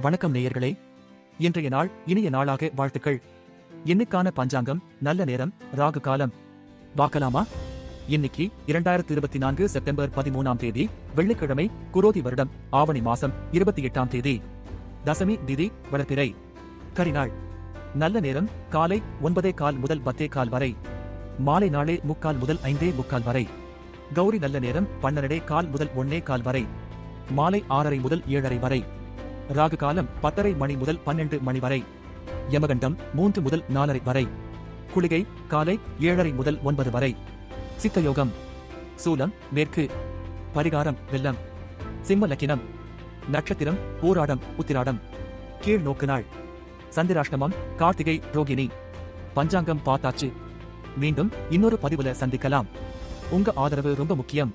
வணக்கம் நேயர்களே. இன்றைய நாள் இனிய நாளாக வாழ்த்துக்கள். இன்னைக்கான பஞ்சாங்கம் நல்ல நேரம் ராகு காலம். பார்க்கலாமா? இன்னைக்கு இரண்டாயிரத்தி இருபத்தி நான்கு செப்டம்பர் பதிமூணாம் தேதி வெள்ளிக்கிழமை குரோதி வருடம் ஆவணி மாசம் இருபத்தி எட்டாம் தேதி. தசமி திதி வளர்ப்பிறை கரிநாள் நல்ல நேரம் காலை ஒன்பதே கால் முதல் பத்தே கால் வரை. மாலை நாளே முக்கால் முதல் ஐந்தே முக்கால் வரை. கௌரி நல்ல நேரம் பன்னெண்டே கால் முதல் ஒன்னே கால் வரை. மாலை ஆறரை முதல் ஏழரை வரை. ராகு காலம் பத்தரை மணி முதல் பன்னெண்டு மணி வரை. யமகண்டம் மூன்று முதல் நாலரை வரை. குளிகை காலை ஏழரை முதல் ஒன்பது வரை. சித்தயோகம். சூலம் மேற்கு. பரிகாரம் வெள்ளம். சிம்ம லக்கினம். நட்சத்திரம் ஊராடம் உத்திராடம். கீழ் நோக்கு நாள். சந்திராஷ்டமம் கார்த்திகை ரோகிணி. பஞ்சாங்கம் பார்த்தாச்சு மீண்டும் இன்னொரு பதிவுல சந்திக்கலாம். உங்க ஆதரவு ரொம்ப முக்கியம்.